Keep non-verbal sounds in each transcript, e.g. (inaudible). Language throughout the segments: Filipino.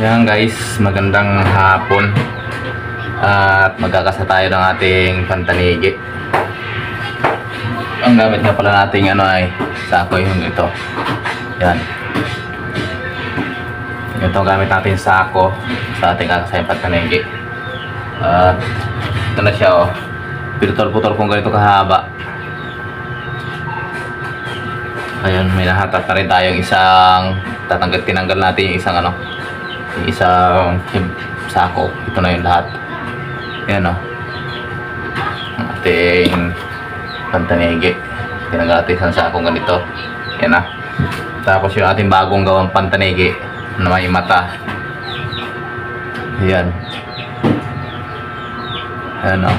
Yan guys, magandang hapon. At magkakasa tayo ng ating pantanigi. Ang gamit na pala nating ano ay sako yung ito. Yan. Ito gamit natin sako sa ating kakasayang pantanigi. At ito na siya oh. Pinutol-putol kung ganito kahaba. Ayun, may nahatak na rin tayong isang tatanggal, tinanggal natin yung isang ano, isang sako. Ito na yung lahat. Yan o. Ang ating pantanigi. Tinanggal natin isang sakong ganito. Yan na. Tapos yung ating bagong gawang pantanigi na may mata. Yan. Yan o.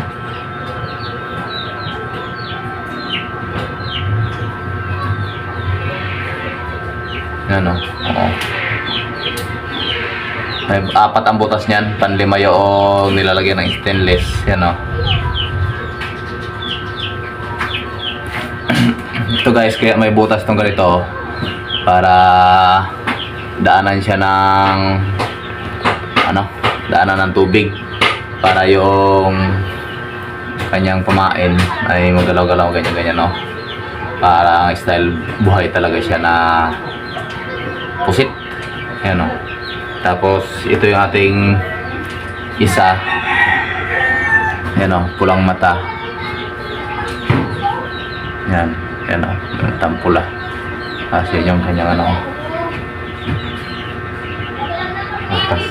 Yan o. May apat ang butas niyan. Panlima yung nilalagyan ng stainless. Yan o. (clears throat) Ito guys, kaya may butas tong ganito para daanan siya ng ano, daanan ng tubig para yung kanyang pamain ay magalaw-galaw ganyan-ganyan no. Para ang style buhay talaga siya na pusit. Ayan o. Tapos, ito yung ating isa. Ayan o, pulang mata. Yan. Ayan o, yung tampula. Kasi yung kanyang ano. Tapos,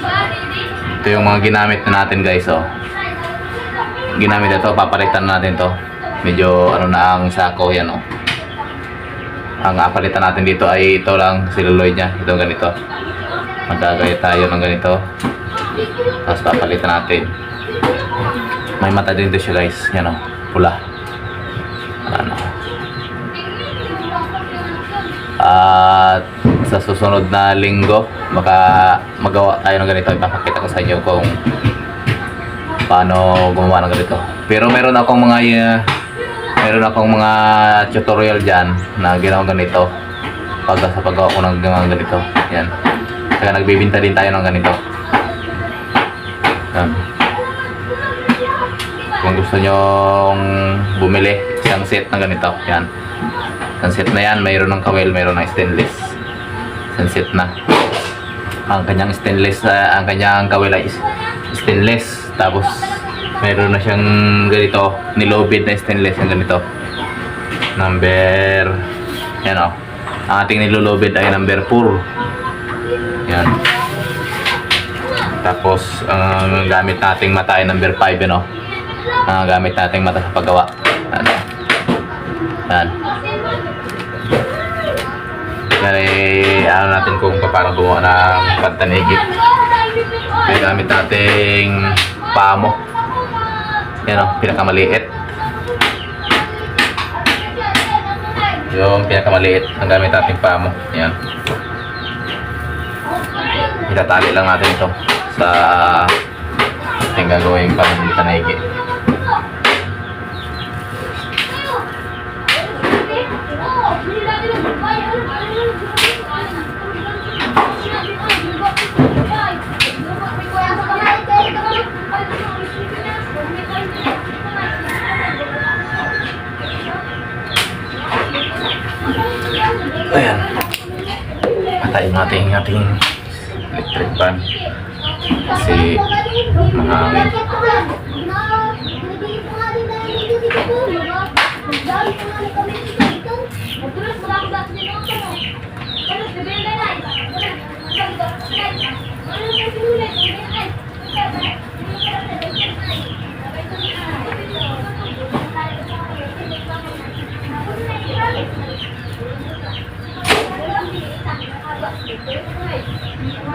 ito yung mga ginamit na natin guys o. Ginamit ito, papalitan natin to. Medyo ano na ang sako yan o. Ang apalitan natin dito ay ito lang, celluloid niya. Ito ganito. Magagaya tayo ng ganito. Tapos papalitan natin. May mata din dito siya guys. Yan o. Pula. Ano. At sa susunod na linggo, baka magawa tayo ng ganito. Ipapakita ko sa inyo kung paano gumawa ng ganito. Pero meron akong mga uh, meron akong mga tutorial dyan na ginawa ganito pag sa paggawa ko ng ganito yan kaya nagbibinta din tayo ng ganito yan kung gusto nyong bumili isang set ng ganito yan isang set na yan mayroon ng kawel mayroon ng stainless isang set na ang kanyang stainless ah, ang kanyang kawel ay stainless tapos Meron na siyang ganito, nilobid na stainless yung ganito. Number, yan o. Ang ating nilolobid ay number 4. Yan. Tapos, ang gamit nating mata ay number 5, yun o. Ang gamit nating mata sa paggawa. Ano. Yan. Yan ay, ano natin kung paano gumawa ng pantanigi. May gamit nating pamo. Yan o, pinakamaliit. Yung pinakamaliit ang gamit nating pamo. Yan. Itatali lang natin ito sa ating gagawing pamilitanigi. Ayan. Patayin natin ating trip si masih Thank you.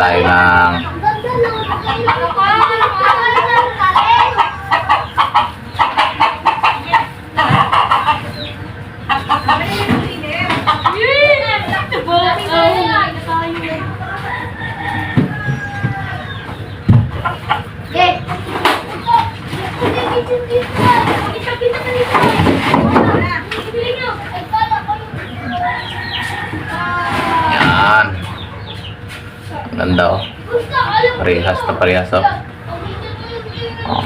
tayo ng yan. Ang Ganda oh. Parehas na parehas oh. Oh.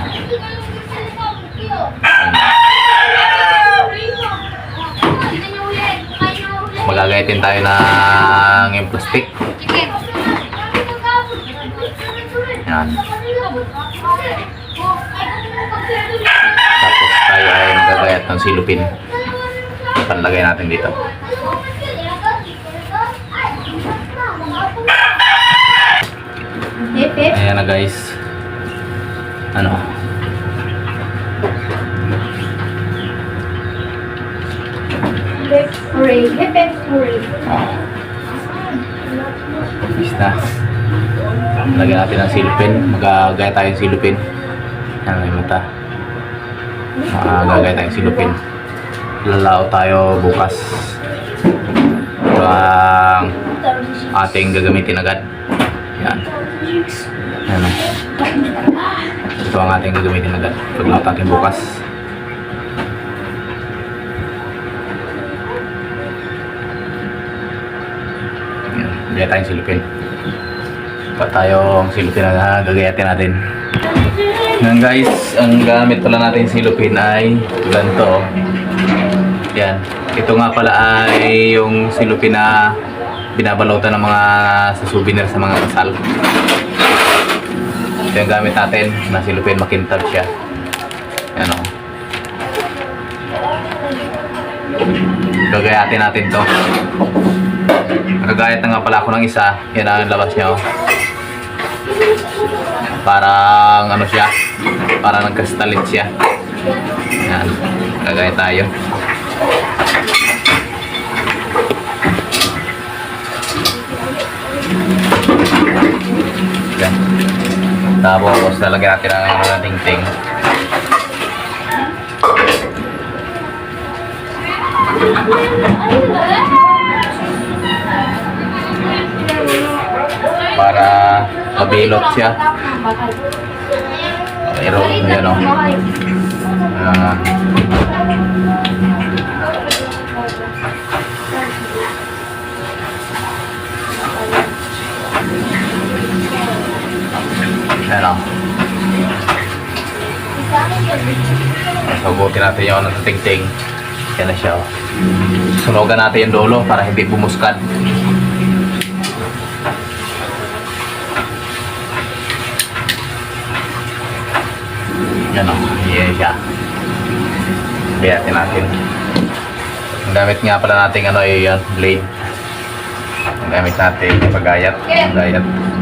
Tayo ng plastic. Yan. Tapos tayo ay magagayat ng silupin. Panlagay natin dito. Ayan na guys. Ano? Hooray. Hip hip hooray. Oh. Is na. Lagyan natin ng silupin. Magagaya tayong silupin. Yan may mata. Magagaya tayong silupin. Lalao tayo bukas. Ito ang ating gagamitin agad. Yan. Yan o. Ito ang ating gagamitin agad. Paglao natin bukas. Yan. Gaya tayong silupin. Pa tayong silupin na gagayatin natin. Yan guys, ang gamit pala natin silupin ay ganito. Yan. Ito nga pala ay yung silupin na binabalutan ng mga sa souvenir sa mga kasal. Ito yung gamit natin na silupin makintab siya. Yan o. Gagayatin natin to. Nagagayat na nga pala ako ng isa. Yan ang labas niya oh. Parang ano siya. Parang nagkastalit siya. Yan. Gagayat tayo. Yan. Tapos lalagyan natin ang ano, tingting. Para mabilot siya. Mayroon yan o. Ah, yan o. Sabutin natin yung ano, tingting. Yan na siya o. Sunugan natin yung dulo para hindi bumuskad. Yan o. Yan siya. Biyatin natin. Ang gamit nga pala natin ano ay yan, blade. Ang gamit natin pagayat. Pagayat.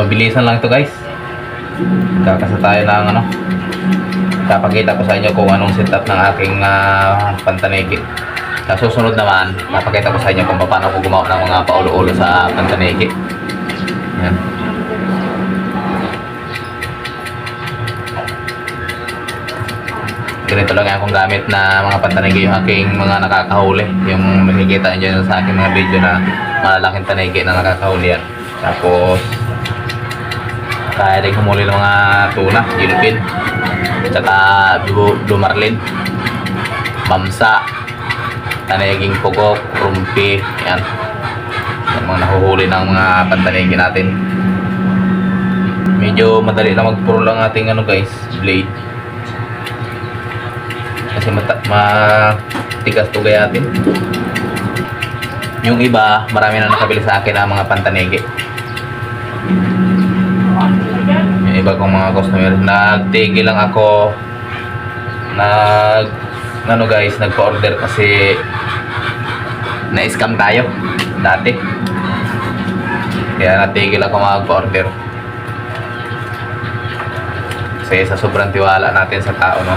Mabilisan lang ito guys. Kakasa tayo ng ano. Papakita ko sa inyo kung anong setup ng aking uh, pantanegi. Sa susunod naman, papakita ko sa inyo kung paano ko gumawa ng mga paulo-ulo sa pantanegi. Yan. Ganito lang akong gamit na mga pantanegi yung aking mga nakakahuli. Yung makikita nyo sa aking mga video na malalaking tanegi na nakakahuli yan. Tapos, kaya rin humuli ng mga tuna, gilupin, tsaka blue, marlin, mamsa, tanayaging pugok, rumpi, yan. Yung mga nahuhuli ng mga pantanigi natin. Medyo madali lang magpuro lang ating ano guys, blade. Kasi mata matigas to gayatin. Yung iba, marami na nakabili sa akin ng mga pantanigi. Iba mga customer, nagtigil lang ako. Nag, ano guys, nagpa-order kasi na-scam tayo dati. Kaya natigil ako magpa-order. Kasi sa sobrang tiwala natin sa tao, no?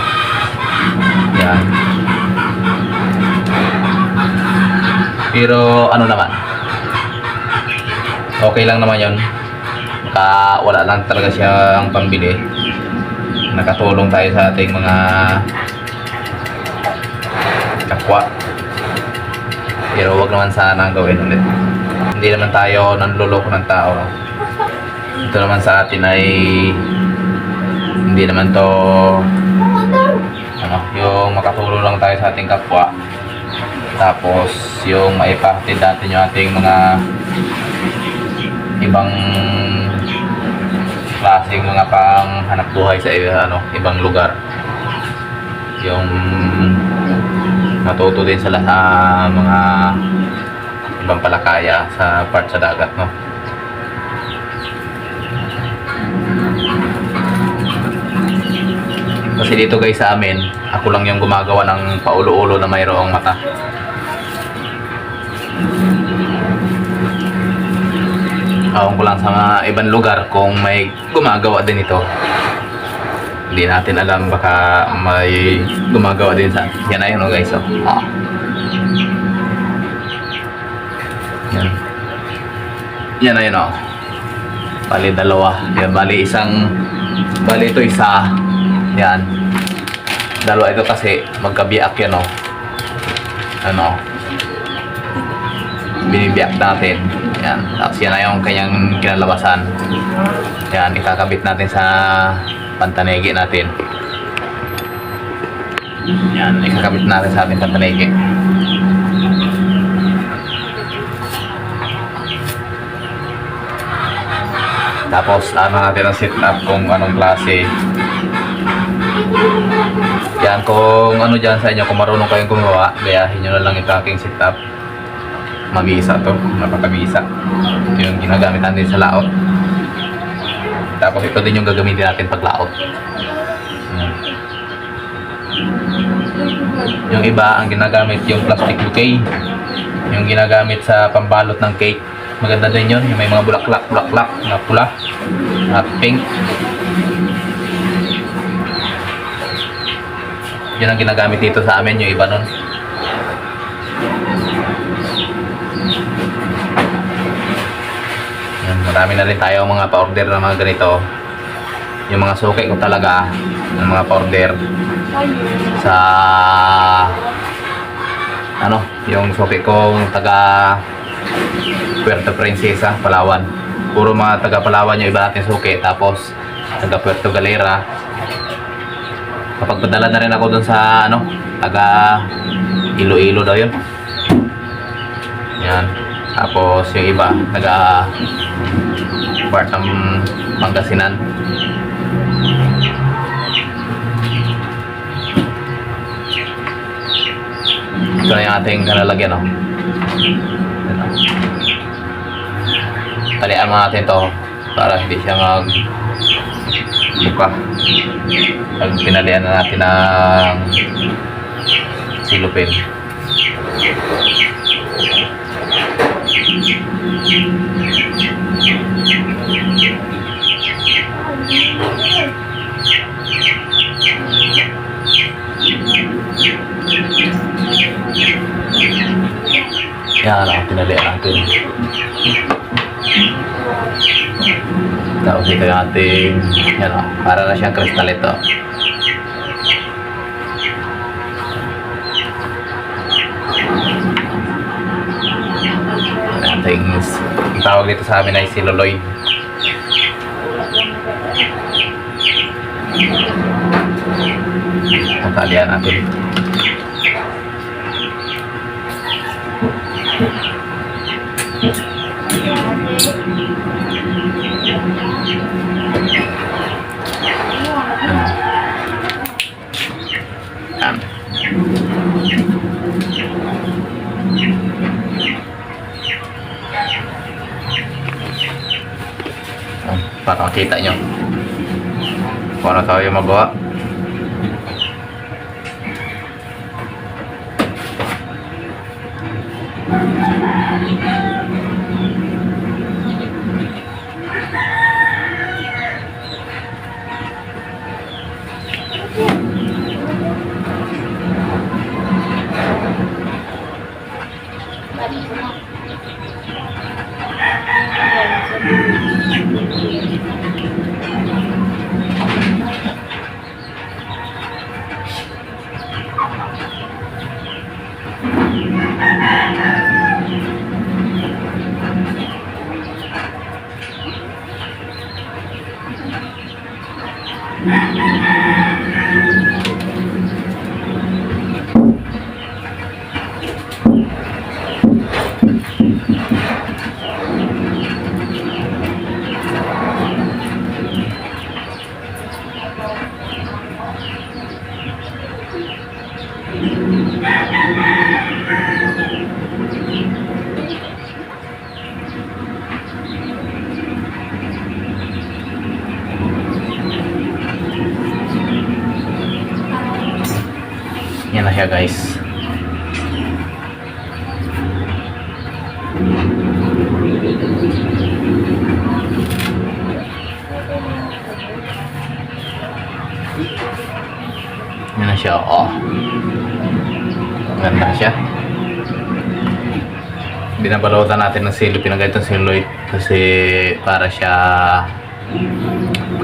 Yan. Pero ano naman, okay lang naman yon Baka wala lang talaga siyang pambili. Nakatulong tayo sa ating mga kapwa. Pero wag naman sana gawin ulit. Hindi naman tayo nanluloko ng tao. Ito naman sa atin ay hindi naman to ano, yung makatulong lang tayo sa ating kapwa. Tapos yung maipahatid natin yung ating mga ibang klaseng mga pang hanap buhay sa ano, ibang lugar. Yung matuto din sila sa mga ibang palakaya sa part sa dagat, no? Kasi dito guys sa amin, ako lang yung gumagawa ng paulo-ulo na mayroong mata. Awan ko lang sa mga ibang lugar kung may gumagawa din ito. Hindi natin alam baka may gumagawa din sa yan na yun oh guys oh. Ah. Yan. Yan na yun oh. Bali dalawa. Yan, bali isang bali ito isa. Yan. Dalawa ito kasi magkabiak yan oh. Ano? Binibiyak natin. Yan. Tapos yan na yung kanyang kinalabasan. Yan, ikakabit natin sa pantanegi natin. Yan, ikakabit natin sa ating pantanegi. Tapos, ano natin ang setup kung anong klase. Yan, kung ano dyan sa inyo, kung marunong kayong gumawa, gayahin nyo na lang ito aking setup. Mabisa to, napakabisa. Ito yung ginagamit natin sa laot. Tapos ito din yung gagamitin natin pag laot. Yung iba, ang ginagamit yung plastic bouquet. Yung ginagamit sa pambalot ng cake. Maganda din yun. Yung may mga bulaklak, bulaklak na pula at pink. Yun ang ginagamit dito sa amin, yung iba nun. Marami na rin tayo mga pa-order ng mga ganito. Yung mga suki ko talaga, ng mga pa-order sa ano, yung suki kong taga Puerto Princesa, Palawan. Puro mga taga Palawan yung iba natin suki. Tapos, taga Puerto Galera. Kapag padala na rin ako dun sa ano, taga Iloilo daw yun. Yan. Tapos yung iba, taga part ng Pangasinan. Ito na yung ating kalalagyan, oh. Ito. Talian mo natin to para hindi siya mag buka. Pag pinalian na natin ng silupin. Yan ang pinalian natin. Tapos ito yung ating, yan o, para na siyang kristal ito. Ating, ang tawag dito sa amin ay celluloid. Tatalian natin. Yan. Para makita nyo kung ano tayo magawa. Yan na siya guys. Yan na siya. Oh. Ganda siya. Binabalutan natin ng silo. Pinagayat ng siloid kasi para siya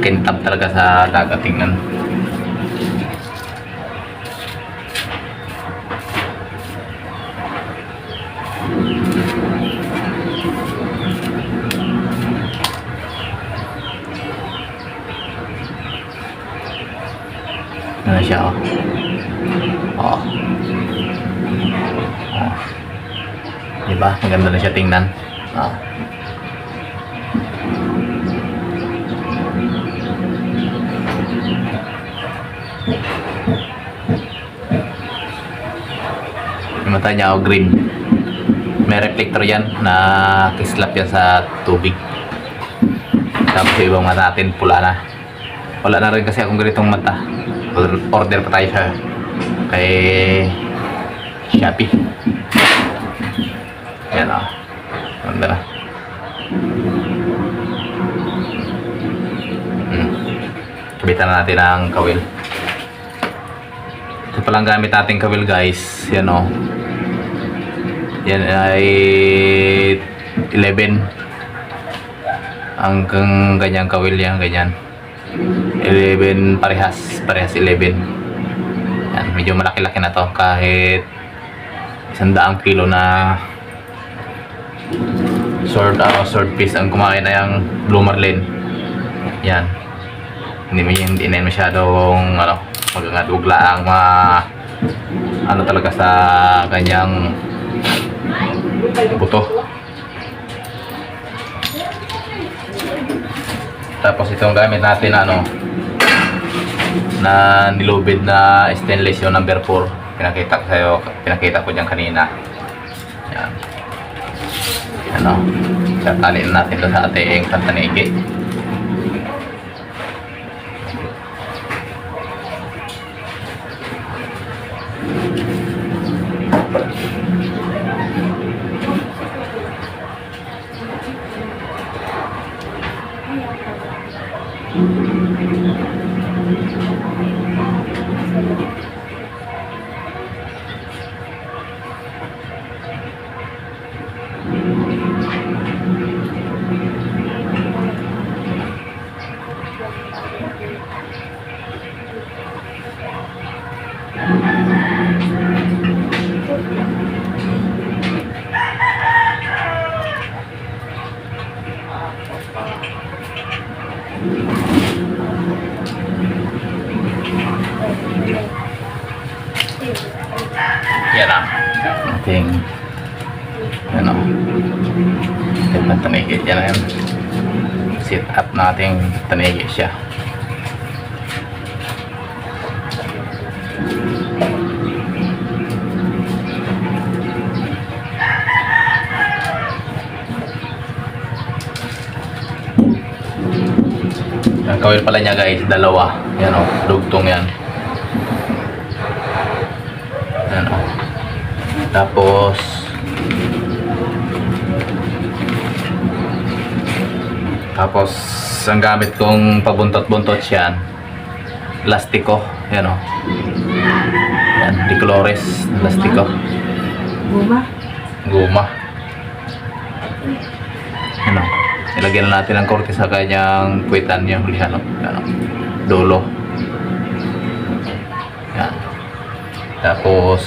kintab talaga sa dagat tingnan. Ano siya, oh. Diba? Maganda siya tingnan. Oh. Yung mata niya, oh, green. May reflector yan na kislap yan sa tubig. Tapos yung ibang mata natin, pula na. Wala na rin kasi akong ganitong mata. Order, pa tayo sa kay Shopee. Yan o. Ganda na. Hmm. Na natin ang kawil. Ito palang gamit natin kawil guys. Yan o. Yan ay 11 hanggang ganyang kawil yan, ganyan. 11 parehas, parehas 11. Yan, medyo malaki-laki na to kahit isang daang kilo na sword, uh, sword piece ang kumain na yung blue marlin. Yan. Hindi, hindi na masyadong ano, magangadugla ang mga ano talaga sa kanyang buto. Tapos itong gamit natin ano na nilubid na stainless yung number 4. Pinakita ko sa'yo, pinakita ko dyan kanina. Yan. Ano? Tatali na natin doon sa ating pantanigi. Yan ang ating ano ating pantanigi. Yan ang sit up nating tanigi siya. Ang kawil pala niya guys, dalawa. Yan o, dugtong yan. Yan o. Tapos, tapos, ang gamit kong pabuntot-buntot yan, lastiko. Yan o. Yan, di Colores, lastiko. Guma? Guma. Ano? Ilagyan na natin ang korte sa kanyang kwitan niya hulihan. Ano? Ano? Dulo. Yan. Tapos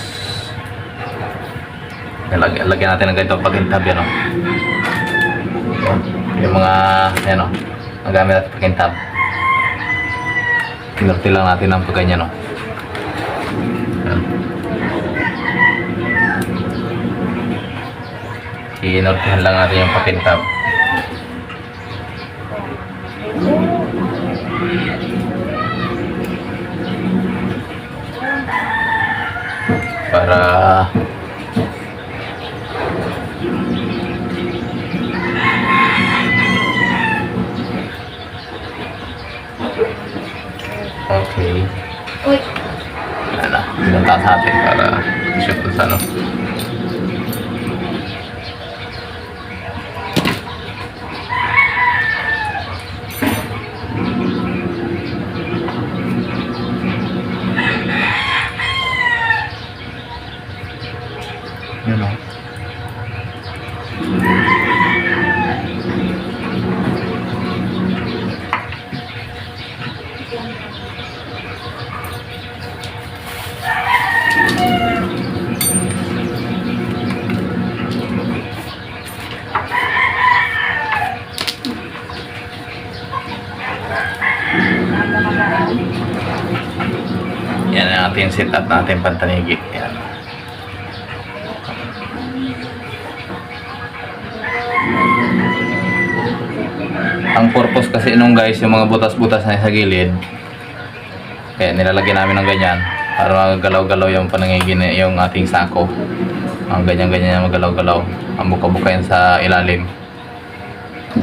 ilagyan, natin ng ganito pagintab yan. Yan. Yung mga yan oh. Ang gamit natin pagintab. Kinorte lang natin ang pagganyan. Yan. Inortihan lang natin yung pakintab. Para Okay. Uy, Ano, pinunta sa atin para shoot ko sa ano. Yun o. Yan ang ating setup natin pantanigi. Yan. Ang purpose kasi nung guys, yung mga butas-butas na sa gilid, kaya nilalagyan namin ng ganyan para magalaw-galaw yung panangigin yung ating sako. Ang ganyan-ganyan magalaw-galaw. Ang buka-buka yan sa ilalim.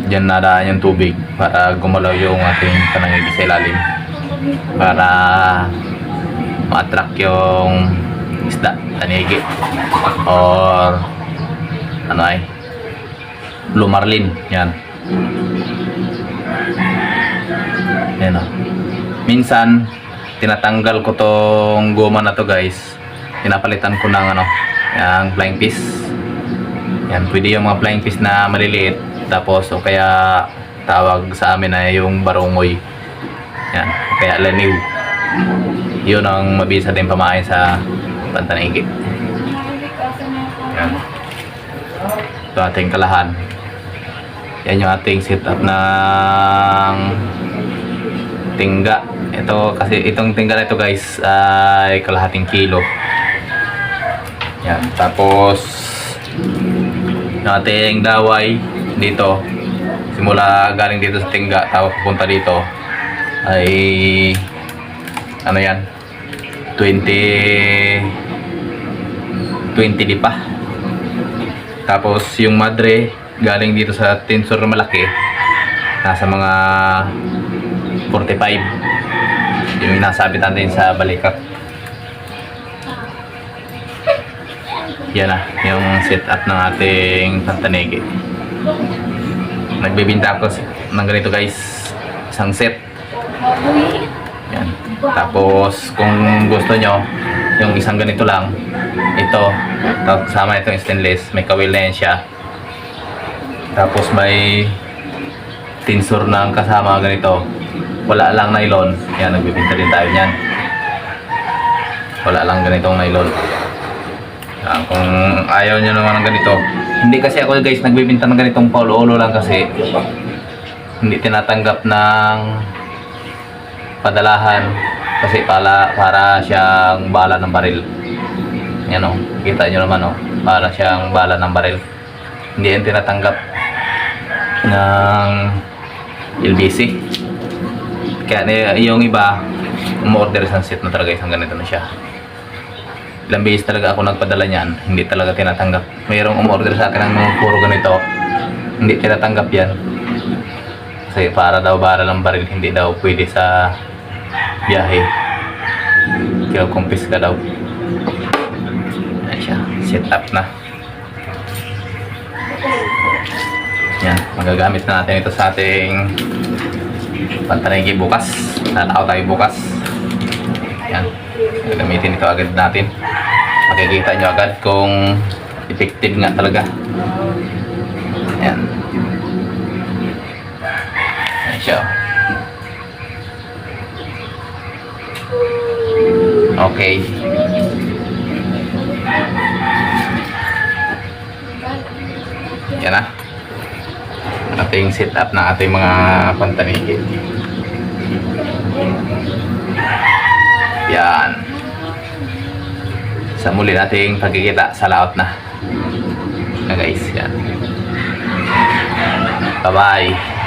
Diyan nadaan yung tubig para gumalaw yung ating panangigin sa ilalim. Para ma-attract yung isda, tanigi. Or ano ay blue marlin. Yan. Yan o. Minsan, tinatanggal ko tong goma na to guys. Pinapalitan ko ng ano, yung flying fish. Yan, pwede yung mga flying fish na maliliit. Tapos, o kaya tawag sa amin na yung barongoy. Yan, kaya laniw. Yun ang mabisa din pamain sa pantanigi. Yan. Ito ating kalahan. Yan yung ating setup ng tingga. Ito kasi itong tingga na ito guys ay kalahating kilo. Yan. Tapos ating daway dito simula galing dito sa tingga tapos pupunta dito ay ano yan 20 20 di pa. Tapos yung madre galing dito sa tensor malaki nasa mga 45 yung nasabit natin sa balikat yan na yung setup ng ating pantanegi nagbibinta ako ng ganito guys. Isang set tapos kung gusto nyo yung isang ganito lang ito kasama itong stainless may kawil na yan siya. Tapos may tinsor ng kasama ganito. Wala lang nylon. Yan nagbibinta din tayo niyan. Wala lang ganitong nylon. Ah, kung ayaw nyo naman ng ganito. Hindi kasi ako guys nagbibinta ng ganitong paulo-ulo lang kasi hindi tinatanggap ng padalahan. Kasi pala para siyang bala ng baril. Yan o kita nyo naman o para siyang bala ng baril. Hindi yan tinatanggap ng LBC kaya yung iba umorder isang set na talaga isang ganito na siya. Ilang beses talaga ako nagpadala niyan hindi talaga tinatanggap. Mayroong umorder sa akin ng puro ganito hindi tinatanggap yan. Kasi para daw bara ng baril, hindi daw pwede sa biyahe. Kinukumpis ka daw. Ayan set up na. Yan, magagamit na natin ito sa ating pantanigi bukas. Lalakaw tayo bukas. Yan, gagamitin ito agad natin. Makikita nyo agad kung effective nga talaga. Yan. Yan siya. Okay. Yan na. Ating setup ng ating mga pantanigi. Yan. Sa muli nating pagkikita sa laot na. Na guys, yan. Bye-bye.